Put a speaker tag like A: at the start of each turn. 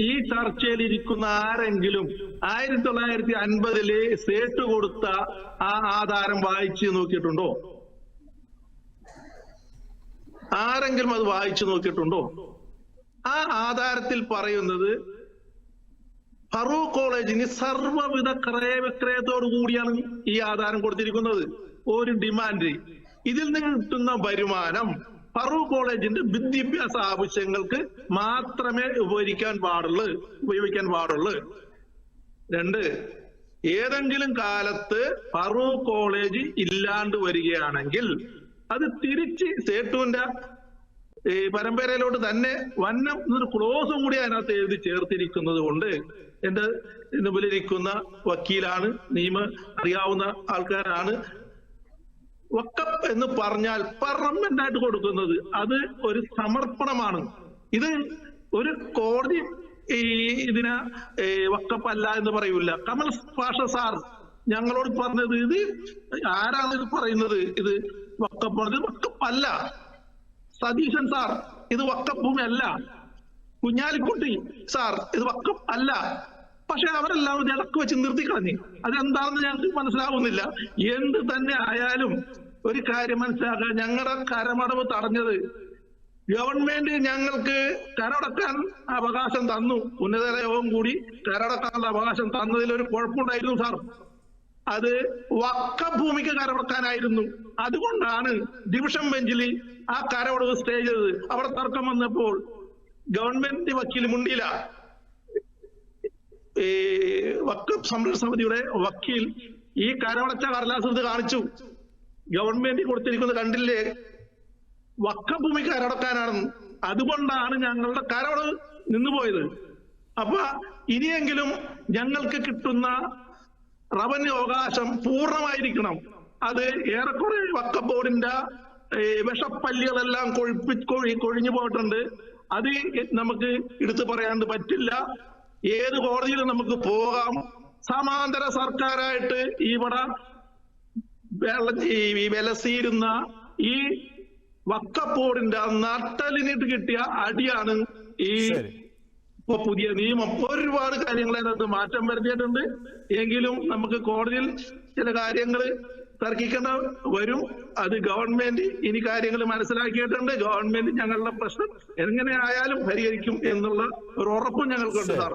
A: ഈ ചർച്ചയിൽ ഇരിക്കുന്ന ആരെങ്കിലും ആയിരത്തി തൊള്ളായിരത്തി അൻപതിൽ സേട്ട് കൊടുത്ത ആ ആധാരം വായിച്ചു നോക്കിയിട്ടുണ്ടോ? ആരെങ്കിലും അത് വായിച്ചു നോക്കിയിട്ടുണ്ടോ? ആ ആധാരത്തിൽ പറയുന്നത് ഫറൂഖ് കോളേജിന് സർവവിധ ക്രയവിക്രയത്തോടു കൂടിയാണ് ഈ ആധാരം കൊടുത്തിരിക്കുന്നത്. ഒരു ഡിമാൻഡ്. ഇതിൽ നിന്ന് കിട്ടുന്ന വരുമാനം ഫറൂഖ് കോളേജിന്റെ വിദ്യാഭ്യാസ ആവശ്യങ്ങൾക്ക് മാത്രമേ ഉപയോഗിക്കാൻ പാടുള്ളൂ ഉപയോഗിക്കാൻ പാടുള്ളൂ. രണ്ട് ഏതെങ്കിലും കാലത്ത് ഫറൂഖ് കോളേജ് ഇല്ലാണ്ട് വരികയാണെങ്കിൽ അത് തിരിച്ച് സേട്ടുവിന്റെ ഈ പരമ്പരയിലോട്ട് തന്നെ വന്നം എന്നൊരു ക്ലോസും കൂടി അതിനകത്ത് എഴുതി ചേർത്തിരിക്കുന്നത് കൊണ്ട് എന്റെ മുമ്പിലിരിക്കുന്ന വക്കീലാണ് നിയമ അറിയാവുന്ന ആൾക്കാരാണ് വക്കപ്പ് എന്ന് പറഞ്ഞാൽ പെർമനന്റ് ആയിട്ട് കൊടുക്കുന്നത്. അത് ഒരു സമർപ്പണമാണ്. ഇത് ഒരു കോടതി ഈ ഇതിനെ ഏ, വക്കപ്പല്ല എന്ന് പറയൂല. കമൽ പാഷ സാർ ഞങ്ങളോട് പറഞ്ഞത് ഇത് ആരാണ് ഇത് പറയുന്നത്? ഇത് വക്കപ്പ് വക്കപ്പല്ല. സതീശൻ സാർ ഇത് വക്കപ്പുമല്ല. കുഞ്ഞാലിക്കുട്ടി സാർ ഇത് വക്കം അല്ല പക്ഷെ അവരെല്ലാവരും ഇടയ്ക്ക് വെച്ച് നിർത്തിക്കളഞ്ഞു അതെന്താണെന്ന് ഞങ്ങൾക്ക് മനസ്സിലാവുന്നില്ല. എന്ത് തന്നെ ആയാലും ഒരു കാര്യം മനസ്സിലാക്കാൻ ഞങ്ങളുടെ കരമടവ് തടഞ്ഞത് ഗവൺമെന്റ് ഞങ്ങൾക്ക് കരടക്കാൻ അവകാശം തന്നു. ഉന്നത യോഗം കൂടി കരടക്കാനുള്ള അവകാശം തന്നതിൽ ഒരു കുഴപ്പമുണ്ടായിരുന്നു സാർ. അത് വക്ക ഭൂമിക്ക് കരമടക്കാനായിരുന്നു അതുകൊണ്ടാണ് ഡിവിഷൻ ബെഞ്ചിൽ ആ കരവടവ് സ്റ്റേ ചെയ്തത്. അവിടെ തർക്കം വന്നപ്പോൾ ഗവൺമെന്റ് വക്കീൽ മുണ്ടിയില്ല. ഈ വക്കഫ് സംരക്ഷണ സമിതിയുടെ വക്കീൽ ഈ കരമടച്ച കടലാസ് ഇത് കാണിച്ചു. ഗവൺമെന്റ് കൊടുത്തിരിക്കുന്നത് കണ്ടില്ലേ? വക്ക ഭൂമി കരടക്കാനാണെന്ന് അതുകൊണ്ടാണ് ഞങ്ങളുടെ കരവടവ് നിന്നുപോയത്. അപ്പൊ ഇനിയെങ്കിലും ഞങ്ങൾക്ക് കിട്ടുന്ന റവന്യൂ അവകാശം പൂർണമായിരിക്കണം. അത് ഏറെക്കുറെ വക്ക ബോർഡിന്റെ വിഷപ്പല്ലികളെല്ലാം കൊഴുപ്പി കൊഴി കൊഴിഞ്ഞു പോയിട്ടുണ്ട്. അത് നമുക്ക് എടുത്തു പറയാണ്ട് പറ്റില്ല. ഏത് കോടതിയിലും നമുക്ക് പോകാം. സമാന്തര സർക്കാരായിട്ട് ഇവിടെ ഈ വിലസിയിരുന്ന ഈ വക്കപ്പോടിന്റെ നട്ടലിനിട്ട് കിട്ടിയ അടിയാണ് ഈ ഇപ്പൊ പുതിയ നിയമം. ഒരുപാട് കാര്യങ്ങൾ അതിനകത്ത് മാറ്റം വരുത്തിയിട്ടുണ്ട്. എങ്കിലും നമുക്ക് കോടതിയിൽ ചില കാര്യങ്ങൾ തർക്കിക്കേണ്ട വരും. അത് ഗവൺമെന്റ് ഇനി കാര്യങ്ങൾ മനസ്സിലാക്കിയിട്ടുണ്ട്. ഗവൺമെന്റ് ഞങ്ങളുടെ പ്രശ്നം എങ്ങനെയായാലും പരിഹരിക്കും എന്നുള്ള ഒരു ഉറപ്പും ഞങ്ങൾക്കുണ്ട് സാർ.